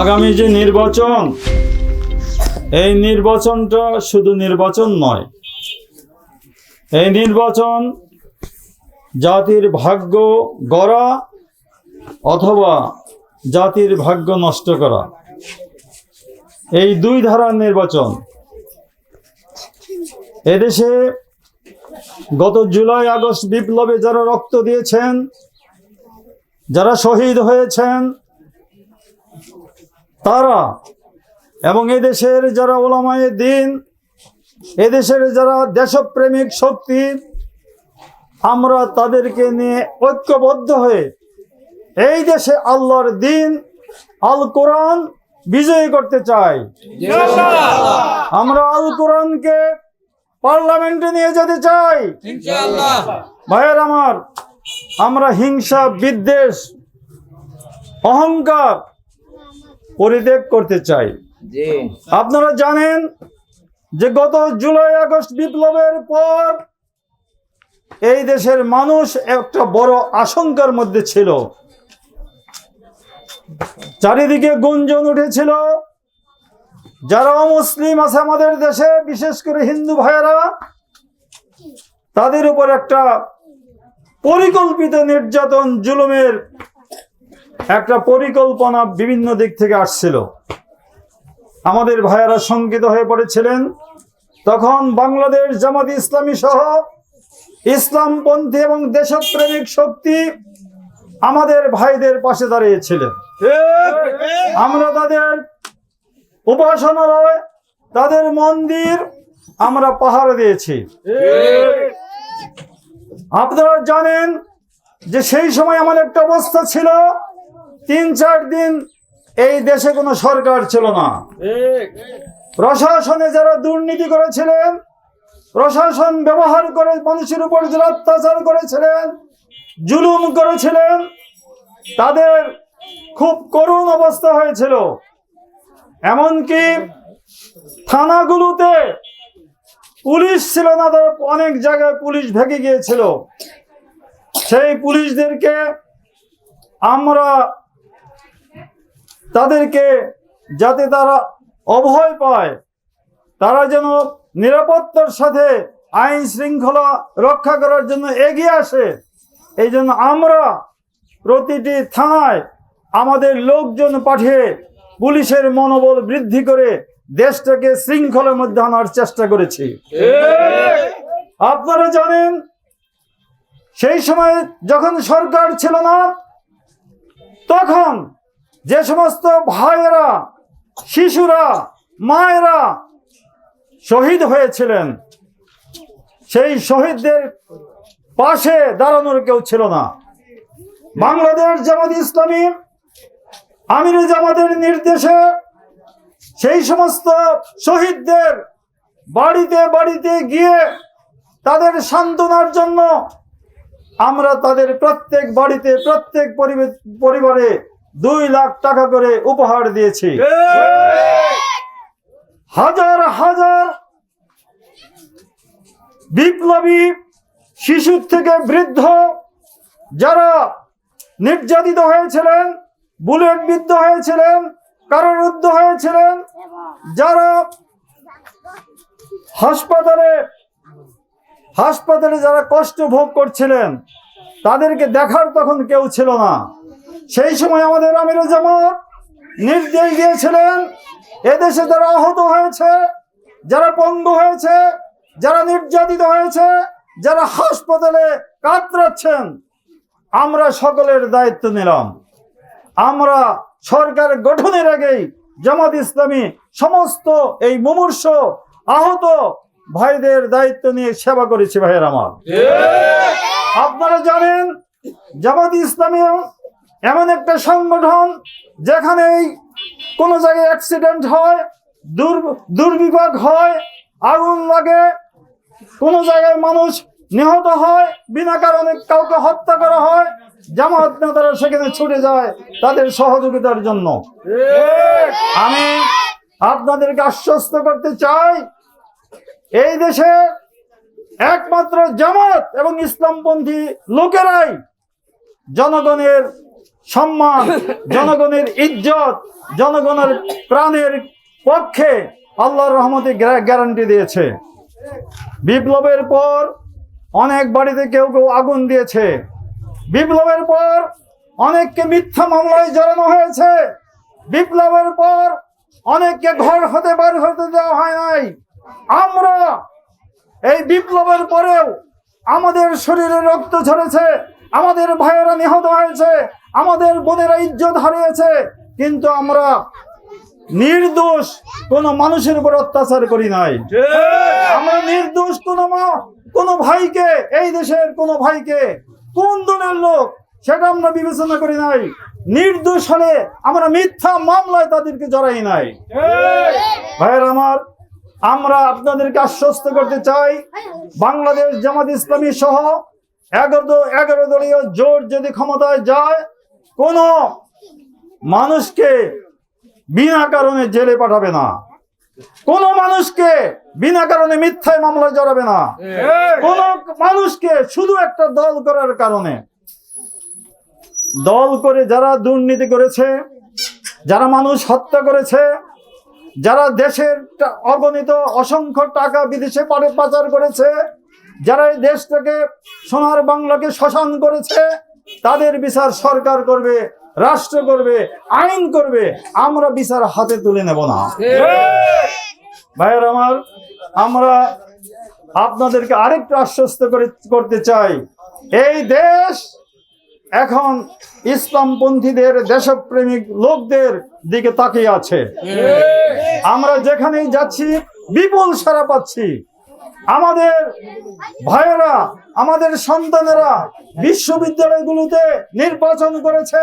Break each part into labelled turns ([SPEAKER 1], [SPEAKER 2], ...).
[SPEAKER 1] আগামী যে নির্বাচন, এই নির্বাচনটা শুধু নির্বাচন নয়, এই নির্বাচন জাতির ভাগ্য গড়া অথবা জাতির ভাগ্য নষ্ট করা। এই দুই ধারার নির্বাচন, এদেশে গত জুলাই, আগস্ট বিপ্লবে যারা রক্ত দিয়েছেন, যারা শহীদ হয়েছেন তারা এবং এদেশের যারা ওলামায়ে দিন, এদেশের যারা দেশপ্রেমিক শক্তি, আমরা তাদেরকে নিয়ে ঐক্যবদ্ধ হয়ে এই দেশে আল্লাহর দিন, আল কোরআন বিজয়ী করতে চাই। আমরা আল কোরআনকে পার্লামেন্টে নিয়ে যেতে চাই। ভাইয়ের আমার, আমরা হিংসা, বিদ্বেষ, অহংকার পরিত্যাগ করতে চাই। আপনারা জানেন যে গত জুলাই আগস্ট বিপ্লবের পর এই দেশের মানুষ একটা বড় আশঙ্কার মধ্যে ছিল। চারিদিকে গুঞ্জন উঠেছিল। যারা মুসলিম আছে আমাদের দেশে বিশেষ করে হিন্দু ভাইয়েরা তাদের উপর একটা পরিকল্পিত নির্যাতন জুলুমের একটা পরিকল্পনা বিভিন্ন দিক থেকে আসছিল। আমাদের ভাইয়েরা শঙ্কিত হয়ে পড়েছিলেন। তখন বাংলাদেশ জামাত ইসলামী সহ ইসলামপন্থী এবং দেশপ্রেমিক শক্তি আমাদের ভাইদের পাশে দাঁড়িয়েছিলেন। আমরা তাদের উপাসনালয়, তাদের মন্দির আমরা পাহারা দিয়েছি। আপনারা জানেন যে সেই সময় আমার একটা অবস্থা ছিল তিন চার দিন এই দেশে কোনো সরকার ছিল না। প্রশাসনে যারা দুর্নীতি করেছিলেন প্রশাসন ব্যবহার করে মানুষের উপর যারা অত্যাচার করেছিলেন জুলুম করেছিলেন তাদের খুব করুণ অবস্থা হয়েছিল। এমনকি থানাগুলোতে পুলিশ ছিল না তার অনেক জায়গায় পুলিশ ভেঙে গিয়েছিল। সেই পুলিশদেরকে আমরা তাদেরকে যাতে তারা অভয় পায়, তারা যেন নিরাপত্তার সাথে আইন শৃঙ্খলা রক্ষা করার জন্য এগিয়ে আসে। এই জন্য আমরা প্রতিটি থানায় আমাদের লোকজন পাঠিয়ে পুলিশের মনোবল বৃদ্ধি করে দেশটাকে শৃঙ্খলার মধ্যে আনার চেষ্টা করেছি। আপনারা জানেন, সেই সময় যখন সরকার ছিল না, তখন যে সমস্ত ভাইয়েরা, শিশুরা, মায়েরা শহীদ হয়েছিলেন, সেই শহীদদের পাশে দাঁড়ানোর কেউ ছিল না। বাংলাদেশ জামাত ইসলামী, আমির জামাতের নির্দেশে সেই সমস্ত শহীদদের বাড়িতে বাড়িতে গিয়ে তাদের সান্ত্বনার জন্য আমরা তাদের প্রত্যেক বাড়িতে, প্রত্যেক পরিবে- পরিবারে দুই লাখ টাকা করে উপহার দিয়েছি। হাজার হাজার বিপ্লবী শিশু থেকে বৃদ্ধ যারা নির্যাতিত হয়েছিলেন, বুলেট বিদ্ধ হয়েছিলেন কারারুদ্ধ হয়েছিলেন, যারা হাসপাতালে হাসপাতালে যারা কষ্ট ভোগ করছিলেন, তাদেরকে দেখার তখন কেউ ছিল না। সেই সময় আমাদের আমিরুল জামাত নির্দেশ দিয়েছিলেন এদেশে যারা আহত হয়েছে যারা পঙ্গু হয়েছে যারা নির্যাতিত হয়েছে যারা হাসপাতালে কাতরাচ্ছেন আমরা সকলের দায়িত্ব নিলাম। আমরা সরকার গঠনের আগেই জামাত ইসলামী সমস্ত এই মুমূর্ষ আহত ভাইদের দায়িত্ব নিয়ে সেবা করেছি ভাইয়ের আমার। আপনারা জানেন জামাত ইসলামী এমন একটা সংগঠন যেখানে এই কোনো জায়গায় অ্যাক্সিডেন্ট হয়, দুর, দুর্বিপাক হয়, আগুন লাগে, কোনো জায়গায় মানুষ নিহত হয়, বিনা কারণে কাউকে হত্যা করা হয় জামাত নেতারা সেখানে ছুটে যায় তাদের সহযোগিতার জন্য। আমি আপনাদেরকে আশ্বস্ত করতে চাই, এই দেশে একমাত্র জামাত এবং ইসলামপন্থী লোকেরাই জনগণের সম্মান জনগণের ইজ্জত জনগণের প্রাণের পক্ষে আল্লাহর রহমতে গ্যারান্টি দিয়েছে। বিপ্লবের পর অনেক বাড়িতে কেউ কেউ আগুন দিয়েছে। বিপ্লবের পর অনেককে মিথ্যা মামলায় জড়ানো হয়েছে। বিপ্লবের পর অনেককে ঘর হতে বার হতে দেওয়া হয় নাই। আমরা এই বিপ্লবের পরেও আমাদের শরীরে রক্ত ঝরেছে আমাদের ভাইয়েরা নিহত হয়েছে আমাদের বোনেরা ইজ্জত হারিয়েছে কিন্তু আমরা নির্দোষ কোন মানুষের উপর অত্যাচার করি নাই। আমরা নির্দোষ কোন কোন ভাইকে এই দেশের কোন ভাইকে কোন দলের লোক সেটা আমরা বিবেচনা করি নাই। নির্দোষ হলে আমরা মিথ্যা মামলায় তাদেরকে জড়াই নাই। ভাইয়ের আমার আমরা আপনাদেরকে আশ্বস্ত করতে চাই বাংলাদেশ জামাত ইসলামী সহ এগারো এগারো দলীয় জোট যদি ক্ষমতায় যায় কোন মানুষকে বিনা কারণে জেলে পাঠাবে না। কোন মানুষকে বিনা কারণে মিথ্যায় মামলায় জড়াবে না। কোন মানুষকে শুধু একটা দল করার কারণে। দল করে যারা দুর্নীতি করেছে যারা মানুষ হত্যা করেছে যারা দেশের অগণিত অসংখ্য টাকা বিদেশে পাচার করেছে যারা এই দেশটাকে সোনার বাংলাকে শ্মশান করেছে তাদের বিচার সরকার করবে রাষ্ট্র করবে আইন করবে আমরা বিচার হাতে তুলে নেব না। ভাইয়ের আমার আমরা আপনাদেরকে আরেকটু আশ্বস্ত করে করতে চাই। এই দেশ এখন ইসলামপন্থীদের দেশপ্রেমিক লোকদের দিকে তাকিয়ে আছে। আমরা যেখানেই যাচ্ছি বিপুল সারা পাচ্ছি। আমাদের ভাইয়েরা, আমাদের সন্তানেরা বিশ্ববিদ্যালয়গুলোতে নির্বাচন করেছে।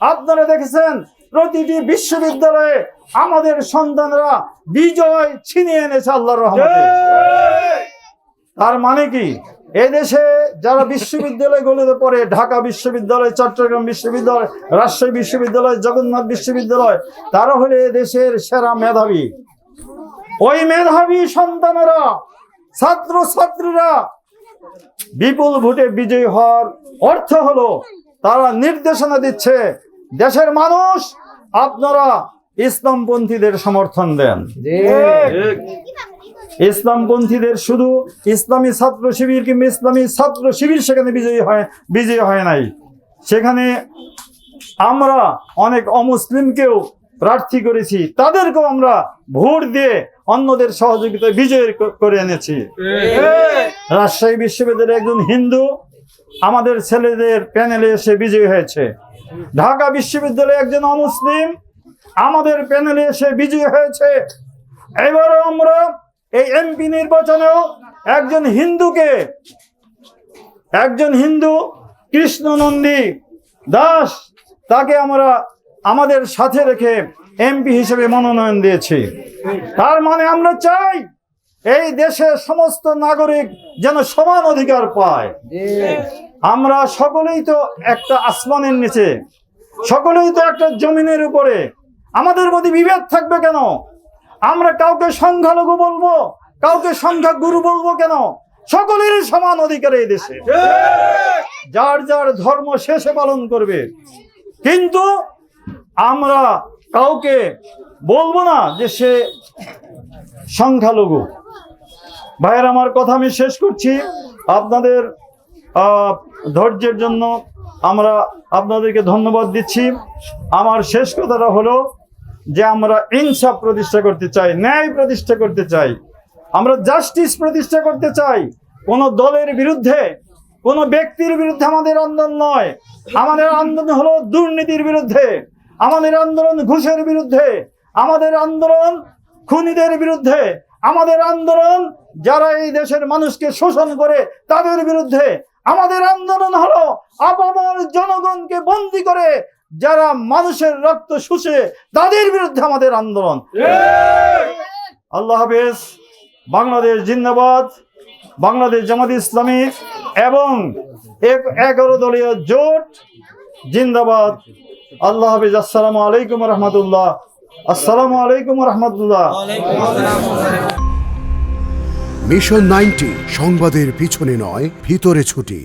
[SPEAKER 1] আপনারা দেখেছেন, প্রতিটি বিশ্ববিদ্যালয়ে আমাদের সন্তানরা বিজয় ছিনিয়ে এনেছে আল্লাহর রহমতে। তার মানে কি? এদেশে যারা বিশ্ববিদ্যালয়গুলোতে পড়ে, ঢাকা বিশ্ববিদ্যালয়, চট্টগ্রাম বিশ্ববিদ্যালয়, রাজশাহী বিশ্ববিদ্যালয়, জগন্নাথ বিশ্ববিদ্যালয়, তারা হলে এদেশের সেরা মেধাবী। ওই মেধাবী সন্তানেরা ছাত্র ছাত্রীরা বিপুল ভোটে বিজয়ী হওয়ার অর্থ হলো তারা নির্দেশনা দিচ্ছে দেশের মানুষ আপনারা ইসলামপন্থীদের সমর্থন দেন। ইসলামপন্থীদের শুধু ইসলামী ছাত্র শিবির কিংবা ইসলামী ছাত্র শিবির সেখানে বিজয়ী হয় বিজয়ী হয় নাই। সেখানে আমরা অনেক অমুসলিমকেও প্রার্থী করেছি, তাদেরকেও আমরা ভোট দিয়ে অন্যদের সহযোগিতায় বিজয় করে এনেছি। রাজশাহী বিশ্ববিদ্যালয়ের একজন হিন্দু, আমাদের ছেলেদের প্যানেলে এসে বিজয়ী হয়েছে। ঢাকা বিশ্ববিদ্যালয়ে একজন অমুসলিম, আমাদের প্যানেলে এসে বিজয়ী হয়েছে। এবারও আমরা এই এমপি নির্বাচনেও একজন হিন্দুকে, একজন হিন্দু কৃষ্ণনন্দী দাস, তাকে আমরা আমাদের সাথে রেখে এমপি হিসেবে মনোনয়ন দিয়েছি। তার মানে আমরা চাই এই দেশের সমস্ত নাগরিক যেন সমান অধিকার পায়। আমরা সকলেই তো একটা আসমানের নিচে, সকলেই তো একটা জমিনের উপরে। আমাদের মধ্যে বিভেদ থাকবে কেন? আমরা কাউকে সংখ্যালঘু বলব, কাউকে সংখ্যা গুরু বলব কেন? সকলেরই সমান অধিকার এই দেশে। যার যার ধর্ম শেষে পালন করবে। কিন্তু আমরা কাউকে বলব না যে সে সংখ্যালঘু। ভাইয়ের, আমার কথা আমি শেষ করছি। আপনাদের ধৈর্যের জন্য আমরা আপনাদেরকে ধন্যবাদ দিচ্ছি। আমার শেষ কথাটা হলো যে আমরা ইনসাফ প্রতিষ্ঠা করতে চাই, ন্যায় প্রতিষ্ঠা করতে চাই। আমরা জাস্টিস প্রতিষ্ঠা করতে চাই। কোন দলের বিরুদ্ধে, কোন ব্যক্তির বিরুদ্ধে আমাদের আন্দোলন নয়। আমাদের আন্দোলন হলো দুর্নীতির বিরুদ্ধে। আমাদের আন্দোলন ঘুষের বিরুদ্ধে, আমাদের আন্দোলন খুনিদের বিরুদ্ধে, আমাদের আন্দোলন যারা এই দেশের মানুষকে শোষণ করে তাদের বিরুদ্ধে, আমাদের আন্দোলন হলো আপামর জনগণকে বন্দি করে যারা মানুষের রক্ত শুষে তাদের বিরুদ্ধে আমাদের আন্দোলন। আল্লাহ হাফেজ, বাংলাদেশ জিন্দাবাদ, বাংলাদেশ জামাত ইসলামী এবং এগারো দলীয় জোট জিন্দাবাদ। আল্লাহ হাফিজ, আসসালামু আলাইকুম রহমতুল্লাহ। আসসালামু আলাইকুম রহমতুল্লাহ।
[SPEAKER 2] মিশন নাইনটি, সংবাদের পিছনে নয়, ভিতরে ছুটি।